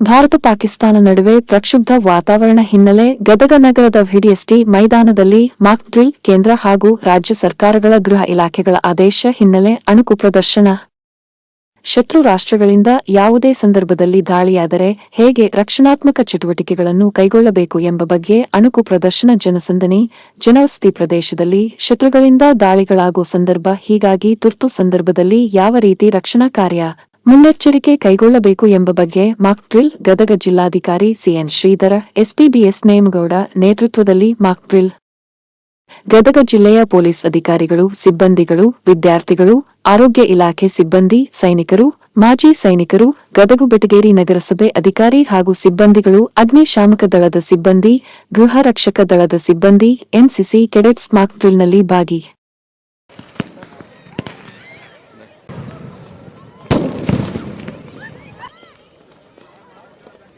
ಭಾರತ ಪಾಕಿಸ್ತಾನ ನಡುವೆ ಪ್ರಕ್ಷುಬ್ಧ ವಾತಾವರಣ ಹಿನ್ನೆಲೆ ಗದಗ ನಗರದ ವಿಡಿಎಸ್ಟಿ ಮೈದಾನದಲ್ಲಿ ಮಾಕ್ ಡ್ರಿಲ್ ಕೇಂದ್ರ ಹಾಗೂ ರಾಜ್ಯ ಸರ್ಕಾರಗಳ ಗೃಹ ಇಲಾಖೆಗಳ ಆದೇಶ ಹಿನ್ನೆಲೆ ಅಣುಕು ಪ್ರದರ್ಶನ. ಶತ್ರು ರಾಷ್ಟ್ರಗಳಿಂದ ಯಾವುದೇ ಸಂದರ್ಭದಲ್ಲಿ ದಾಳಿಯಾದರೆ ಹೇಗೆ ರಕ್ಷಣಾತ್ಮಕ ಚಟುವಟಿಕೆಗಳನ್ನು ಕೈಗೊಳ್ಳಬೇಕು ಎಂಬ ಬಗ್ಗೆ ಅಣುಕು ಪ್ರದರ್ಶನ ಜನಸಂದಣಿ, ಜನವಸತಿ ಪ್ರದೇಶದಲ್ಲಿ ಶತ್ರುಗಳಿಂದ ದಾಳಿಗಳಾಗುವ ಸಂದರ್ಭ ಹೀಗಾಗಿ ತುರ್ತು ಸಂದರ್ಭದಲ್ಲಿ ಯಾವ ರೀತಿ ರಕ್ಷಣಾ ಕಾರ್ಯ ಮುನ್ನೆಚ್ಚರಿಕೆ ಕೈಗೊಳ್ಳಬೇಕು ಎಂಬ ಬಗ್ಗೆ ಮಾಕ್ ಡ್ರಿಲ್, ಗದಗ ಜಿಲ್ಲಾಧಿಕಾರಿ ಸಿಎನ್ ಶ್ರೀಧರ, ಎಸ್ಪಿಬಿಎಸ್ ನೇಮಗೌಡ ನೇತೃತ್ವದಲ್ಲಿ ಮಾಕ್ ಡ್ರಿಲ್. ಗದಗ ಜಿಲ್ಲೆಯ ಪೊಲೀಸ್ ಅಧಿಕಾರಿಗಳು, ಸಿಬ್ಬಂದಿಗಳು, ವಿದ್ಯಾರ್ಥಿಗಳು, ಆರೋಗ್ಯ ಇಲಾಖೆ ಸಿಬ್ಬಂದಿ, ಸೈನಿಕರು, ಮಾಜಿ ಸೈನಿಕರು, ಗದಗು ಬೆಟಗೇರಿ ನಗರಸಭೆ ಅಧಿಕಾರಿ ಹಾಗೂ ಸಿಬ್ಬಂದಿಗಳು ಅಗ್ನಿಶಾಮಕ ದಳದ ಸಿಬ್ಬಂದಿ, ಗೃಹ ರಕ್ಷಕ ದಳದ ಸಿಬ್ಬಂದಿ, ಎನ್ಸಿಸಿ ಕೆಡೆಟ್ಸ್ ಮಾಕ್ ಡ್ರಿಲ್ನಲ್ಲಿ ಭಾಗಿ.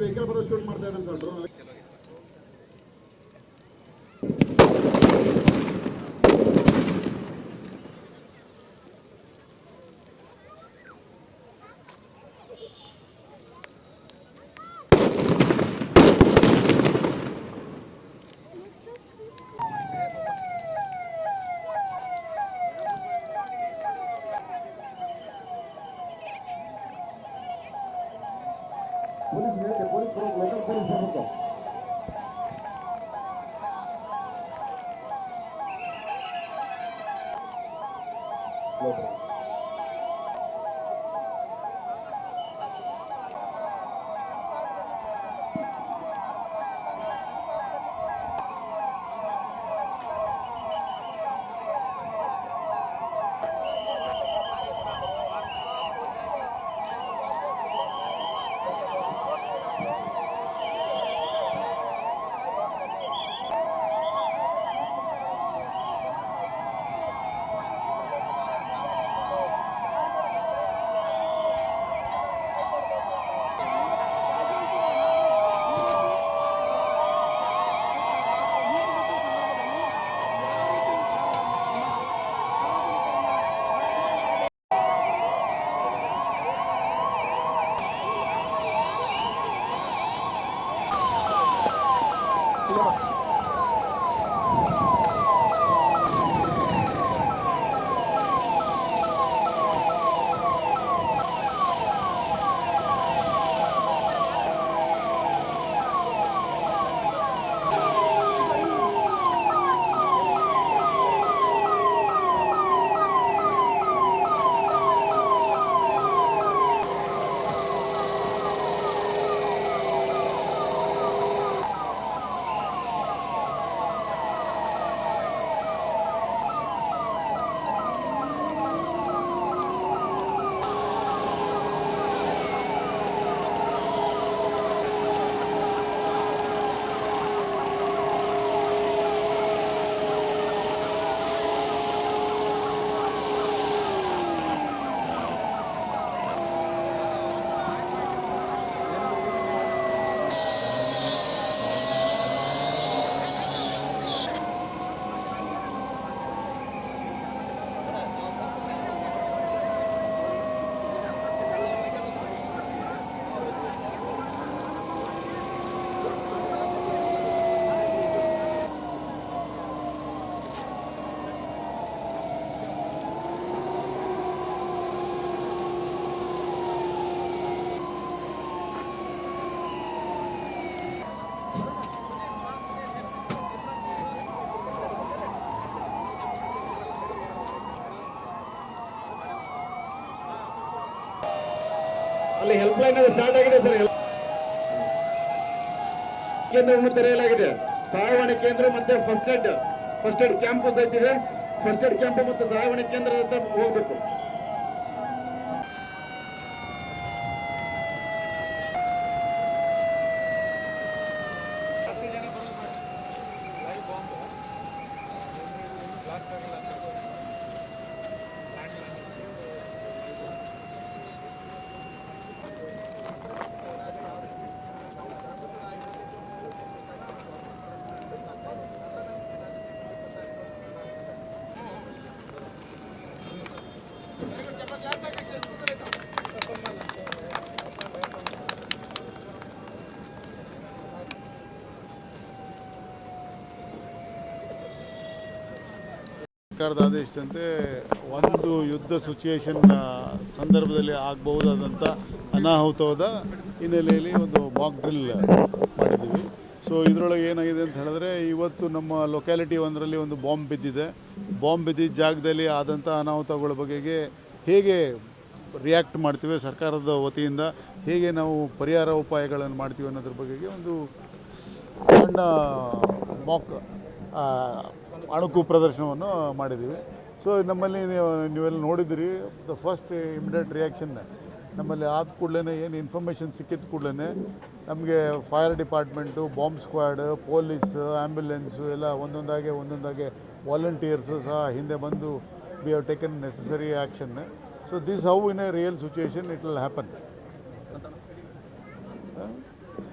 ವೆಹಿಕಲ್ ಬರೋದು ಶೂಟ್ ಮಾಡ್ತಾ ಇದ್ದಂತ ಡ್ರೋನ್ ಅಲ್ಲಿ ಹೆಲ್ಪ್ ಲೈನ್ ಅದು ಸ್ಟಾರ್ಟ್ ಆಗಿದೆ ಸರ್. ಕೇಂದ್ರವನ್ನು ತೆರೆಯಲಾಗಿದೆ. ಸಹಾಯವಾಣಿ ಕೇಂದ್ರ ಮತ್ತೆ first aid first aid camp ಸಹಿತ ಇದೆ. ಫಸ್ಟ್ ಏಡ್ ಕ್ಯಾಂಪ್ ಮತ್ತು ಸಹಾಯವಾಣಿ ಕೇಂದ್ರದ ಹತ್ರ ಹೋಗ್ಬೇಕು. ಸರ್ಕಾರದ ಆದೇಶದಂತೆ ಒಂದು ಯುದ್ಧ ಸಿಚುಯೇಷನ್ ಸಂದರ್ಭದಲ್ಲಿ ಆಗಬಹುದಾದಂಥ ಅನಾಹುತವಾದ ಹಿನ್ನೆಲೆಯಲ್ಲಿ ಒಂದು ಮಾಕ್ ಡ್ರಿಲ್ ಮಾಡಿದ್ದೀವಿ. ಸೊ ಇದರೊಳಗೆ ಏನಾಗಿದೆ ಅಂತ ಹೇಳಿದ್ರೆ, ಇವತ್ತು ನಮ್ಮ ಲೊಕ್ಯಾಲಿಟಿ ಒಂದರಲ್ಲಿ ಒಂದು ಬಾಂಬ್ ಬಿದ್ದಿದೆ. ಬಾಂಬ್ ಬಿದ್ದಿದ್ದ ಜಾಗದಲ್ಲಿ ಆದಂಥ ಅನಾಹುತಗಳ ಬಗೆಗೆ ಹೇಗೆ ರಿಯಾಕ್ಟ್ ಮಾಡ್ತೀವಿ, ಸರ್ಕಾರದ ವತಿಯಿಂದ ಹೇಗೆ ನಾವು ಪರಿಹಾರ ಉಪಾಯಗಳನ್ನು ಮಾಡ್ತೀವಿ ಅನ್ನೋದ್ರ ಬಗೆಗೆ ಒಂದು ಸಣ್ಣ ಮಾಕ್ ಅಣುಕು ಪ್ರದರ್ಶನವನ್ನು ಮಾಡಿದ್ದೀವಿ. ಸೊ ನಮ್ಮಲ್ಲಿ ನೀವು ನೀವೆಲ್ಲ ನೋಡಿದಿರಿ ದ ಫಸ್ಟ್ ಇಮಿಡಿಯೇಟ್ ರಿಯಾಕ್ಷನ್ ನಮ್ಮಲ್ಲಿ ಆದ ಕೂಡಲೇ ಏನು ಇನ್ಫಾರ್ಮೇಷನ್ ಸಿಕ್ಕಿದ ಕೂಡಲೇ ನಮಗೆ fire department bomb squad police ambulance ಎಲ್ಲ ಒಂದೊಂದಾಗೆ ಒಂದೊಂದಾಗೆ ವಾಲಂಟಿಯರ್ಸು ಸಹ ಹಿಂದೆ ಬಂದು we have taken necessary action so this how in a real situation it will happen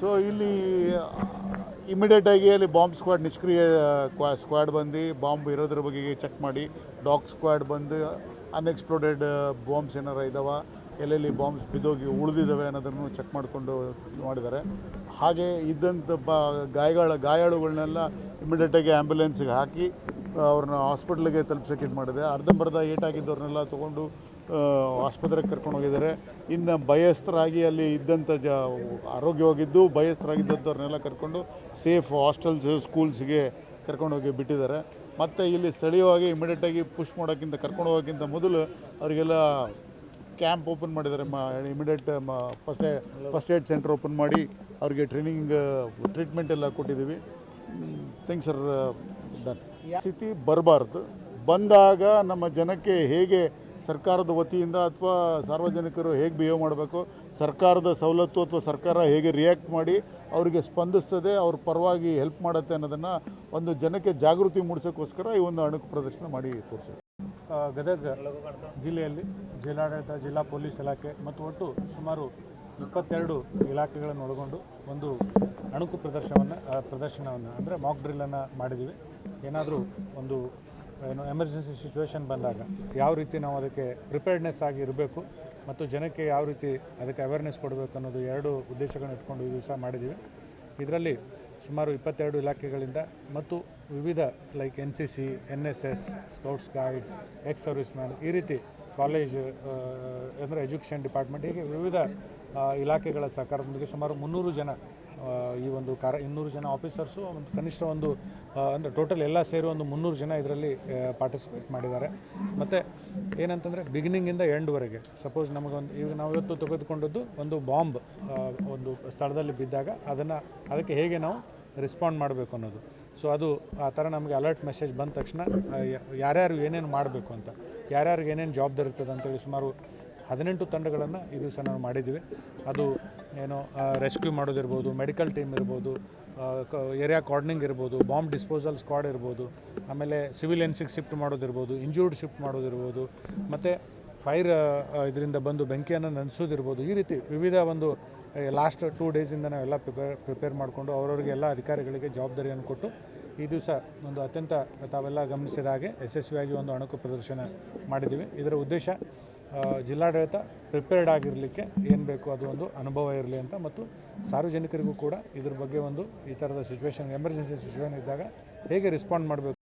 so ಇಲ್ಲಿ ಇಮಿಡಿಯೇಟಾಗಿ ಅಲ್ಲಿ ಬಾಂಬ್ ಸ್ಕ್ವಾಡ್ ನಿಷ್ಕ್ರಿಯ ಸ್ಕ್ವಾಡ್ ಬಂದು ಬಾಂಬ್ ಇರೋದ್ರ ಬಗ್ಗೆ ಚೆಕ್ ಮಾಡಿ ಡಾಗ್ ಸ್ಕ್ವಾಡ್ ಬಂದು ಅನ್ಎಕ್ಸ್ಪ್ಲೋಡೆಡ್ ಬಾಂಬ್ಸ್ ಏನಾರು ಇದ್ದಾವ ಎಲ್ಲೆಲ್ಲಿ ಬಾಂಬ್ಸ್ ಬಿದ್ದೋಗಿ ಉಳಿದಿದ್ದಾವೆ ಅನ್ನೋದನ್ನು ಚೆಕ್ ಮಾಡಿಕೊಂಡು ಮಾಡಿದ್ದಾರೆ. ಹಾಗೆ ಇದ್ದಂಥ ಬ ಗಾಯಗಳ, ಗಾಯಾಳುಗಳನ್ನೆಲ್ಲ ಇಮಿಡಿಯೇಟಾಗಿ ಆ್ಯಂಬುಲೆನ್ಸ್ಗೆ ಹಾಕಿ ಅವ್ರನ್ನ ಹಾಸ್ಪಿಟ್ಲಿಗೆ ತಲುಪ್ಸೋಕೆ ಇದು ಮಾಡಿದೆ. ಅರ್ಧಂಬರ್ಧ ಏಟಾಗಿದ್ದವ್ರನ್ನೆಲ್ಲ ತೊಗೊಂಡು ಆಸ್ಪತ್ರೆಗೆ ಕರ್ಕೊಂಡು ಹೋಗಿದ್ದಾರೆ. ಇನ್ನು ಭಯಸ್ಥರಾಗಿ ಅಲ್ಲಿ ಇದ್ದಂಥ ಜ, ಆರೋಗ್ಯವಾಗಿದ್ದು ಭಯಸ್ಥರಾಗಿದ್ದವ್ರನ್ನೆಲ್ಲ ಕರ್ಕೊಂಡು ಸೇಫ್ ಹಾಸ್ಟೆಲ್ಸ್ ಸ್ಕೂಲ್ಸ್ಗೆ ಕರ್ಕೊಂಡು ಹೋಗಿ ಬಿಟ್ಟಿದ್ದಾರೆ. ಮತ್ತು ಇಲ್ಲಿ ಸ್ಥಳೀಯವಾಗಿ ಇಮಿಡಿಯೇಟಾಗಿ ಪುಷ್ ಮಾಡೋಕ್ಕಿಂತ ಕರ್ಕೊಂಡು ಹೋಗೋಕ್ಕಿಂತ ಮೊದಲು ಅವರಿಗೆಲ್ಲ ಕ್ಯಾಂಪ್ ಓಪನ್ ಮಾಡಿದ್ದಾರೆ ಮ ಇಮಿಡಿಯೇಟ್ ಮ first first aid centre open ಮಾಡಿ ಅವರಿಗೆ ಟ್ರೈನಿಂಗ್ ಟ್ರೀಟ್ಮೆಂಟ್ ಎಲ್ಲ ಕೊಟ್ಟಿದ್ದೀವಿ. ಥಿಂಗ್ಸ್ ಸರ್ ಡನ್ ಸ್ಥಿತಿ ಬರಬಾರ್ದು. ಬಂದಾಗ ನಮ್ಮ ಜನಕ್ಕೆ ಹೇಗೆ ಸರ್ಕಾರದ ವತಿಯಿಂದ ಅಥವಾ ಸಾರ್ವಜನಿಕರು ಹೇಗೆ ಬಿಹೇವ್ ಮಾಡಬೇಕು ಸರ್ಕಾರದ ಸವಲತ್ತು ಅಥವಾ ಸರ್ಕಾರ ಹೇಗೆ ರಿಯಾಕ್ಟ್ ಮಾಡಿ ಅವರಿಗೆ ಸ್ಪಂದಿಸ್ತದೆ ಅವ್ರ ಪರವಾಗಿ ಹೆಲ್ಪ್ ಮಾಡುತ್ತೆ ಅನ್ನೋದನ್ನು ಒಂದು ಜನಕ್ಕೆ ಜಾಗೃತಿ ಮೂಡಿಸೋಕ್ಕೋಸ್ಕರ ಈ ಒಂದು ಅಣುಕು ಪ್ರದರ್ಶನ ಮಾಡಿ ತೋರಿಸಿದೆ ಗದಗ ಜಿಲ್ಲೆಯಲ್ಲಿ ಜಿಲ್ಲಾಡಳಿತ, ಜಿಲ್ಲಾ ಪೊಲೀಸ್ ಇಲಾಖೆ ಮತ್ತು ಒಟ್ಟು ಸುಮಾರು ಇಪ್ಪತ್ತೆರಡು ಇಲಾಖೆಗಳನ್ನು ಒಳಗೊಂಡು ಒಂದು ಅಣುಕು ಪ್ರದರ್ಶನವನ್ನು ಪ್ರದರ್ಶನವನ್ನು, ಅಂದರೆ ಮಾಕ್ ಡ್ರಿಲ್ಲನ್ನು ಮಾಡಿದ್ದೀವಿ. ಏನಾದರೂ ಒಂದು, ಏನು ಎಮರ್ಜೆನ್ಸಿ ಸಿಚುವೇಶನ್ ಬಂದಾಗ ಯಾವ ರೀತಿ ನಾವು ಅದಕ್ಕೆ ಪ್ರಿಪೇರ್ಡ್ನೆಸ್ ಆಗಿ ಇರಬೇಕು ಮತ್ತು ಜನಕ್ಕೆ ಯಾವ ರೀತಿ ಅದಕ್ಕೆ ಅವೇರ್ನೆಸ್ ಕೊಡಬೇಕು ಅನ್ನೋದು ಎರಡು ಉದ್ದೇಶಗಳನ್ನ ಇಟ್ಕೊಂಡು ಈ ದಿವಸ ಮಾಡಿದ್ದೀವಿ. ಇದರಲ್ಲಿ ಸುಮಾರು ಇಪ್ಪತ್ತೆರಡು ಇಲಾಖೆಗಳಿಂದ ಮತ್ತು ವಿವಿಧ like N C C N S S scouts guides ex service man ಈ ರೀತಿ ಕಾಲೇಜ್ ಅಂದರೆ ಎಜುಕೇಷನ್ ಡಿಪಾರ್ಟ್ಮೆಂಟ್ ಹೀಗೆ ವಿವಿಧ ಇಲಾಖೆಗಳ ಸಹಕಾರದೊಂದಿಗೆ ಸುಮಾರು ಮುನ್ನೂರು ಜನ ಈ ಒಂದು ಕಾರ, ಇನ್ನೂರು ಜನ ಆಫೀಸರ್ಸು ಒಂದು ಕನಿಷ್ಠ ಒಂದು ಅಂದರೆ ಟೋಟಲ್ ಎಲ್ಲ ಸೇರಿ ಒಂದು ಮುನ್ನೂರು ಜನ ಇದರಲ್ಲಿ ಪಾರ್ಟಿಸಿಪೇಟ್ ಮಾಡಿದ್ದಾರೆ. ಮತ್ತು ಏನಂತಂದರೆ ಬಿಗಿನಿಂಗಿಂದ ಎಂಡ್ವರೆಗೆ ಸಪೋಸ್ ನಮಗೊಂದು, ಈಗ ನಾವು ಇವತ್ತು ತೆಗೆದುಕೊಂಡದ್ದು ಒಂದು ಬಾಂಬ್ ಒಂದು ಸ್ಥಳದಲ್ಲಿ ಬಿದ್ದಾಗ ಅದನ್ನು, ಅದಕ್ಕೆ ಹೇಗೆ ನಾವು ರೆಸ್ಪಾಂಡ್ ಮಾಡಬೇಕು ಅನ್ನೋದು. ಸೊ ಅದು ಆ ಥರ ನಮಗೆ ಅಲರ್ಟ್ ಮೆಸೇಜ್ ಬಂದ ತಕ್ಷಣ ಯಾರ್ಯಾರು ಏನೇನು ಮಾಡಬೇಕು ಅಂತ, ಯಾರ್ಯಾರಿಗೆ ಏನೇನು ಜವಾಬ್ದಾರಿ ಇರ್ತದೆ ಅಂತೇಳಿ ಸುಮಾರು ಹದಿನೆಂಟು ತಂಡಗಳನ್ನು ಈ ದಿವಸ ನಾವು ಮಾಡಿದ್ದೀವಿ. ಅದು ಏನು ರೆಸ್ಕ್ಯೂ ಮಾಡೋದಿರ್ಬೋದು ಮೆಡಿಕಲ್ ಟೀಮ್ ಇರ್ಬೋದು ಏರಿಯಾ ಕಾರ್ಡ್ನಿಂಗ್ ಇರ್ಬೋದು ಬಾಂಬ್ ಡಿಸ್ಪೋಸಲ್ ಸ್ಕ್ವಾಡ್ ಇರ್ಬೋದು, ಆಮೇಲೆ ಸಿವಿಲಿಯನ್ಸಿಗೆ ಶಿಫ್ಟ್ ಮಾಡೋದಿರ್ಬೋದು ಇಂಜೂರ್ಡ್ ಶಿಫ್ಟ್ ಮಾಡೋದಿರ್ಬೋದು ಮತ್ತು ಫೈರ್ ಇದರಿಂದ ಬಂದು ಬೆಂಕಿಯನ್ನು ನಂದಿಸೋದಿರ್ಬೋದು ಈ ರೀತಿ ವಿವಿಧ ಒಂದು ಲಾಸ್ಟ್ ಟೂ ಡೇಸಿಂದ ನಾವೆಲ್ಲ ಪ್ರಿಪೇರ್ ಪ್ರಿಪೇರ್ ಮಾಡಿಕೊಂಡು ಅವರವರಿಗೆ ಎಲ್ಲ ಅಧಿಕಾರಿಗಳಿಗೆ ಜವಾಬ್ದಾರಿಯನ್ನು ಕೊಟ್ಟು ಈ ದಿವಸ ಒಂದು ಅತ್ಯಂತ ತಾವೆಲ್ಲ ಗಮನಿಸಿದ ಹಾಗೆ ಯಶಸ್ವಿಯಾಗಿ ಒಂದು ಅಣುಕು ಪ್ರದರ್ಶನ ಮಾಡಿದ್ದೀವಿ. ಇದರ ಉದ್ದೇಶ ಜಿಲ್ಲಾಡಳಿತ ಪ್ರಿಪೇರ್ಡ್ ಆಗಿರಲಿಕ್ಕೆ ಏನು ಬೇಕು ಅದು ಒಂದು ಅನುಭವ ಇರಲಿ ಅಂತ ಮತ್ತು ಸಾರ್ವಜನಿಕರಿಗೂ ಕೂಡ ಇದ್ರ ಬಗ್ಗೆ ಒಂದು ಈ ಥರದ ಸಿಚುವೇಶನ್ ಎಮರ್ಜೆನ್ಸಿ ಸಿಚುವೇಶನ್ ಇದ್ದಾಗ ಹೇಗೆ ರೆಸ್ಪಾಂಡ್ ಮಾಡಬೇಕು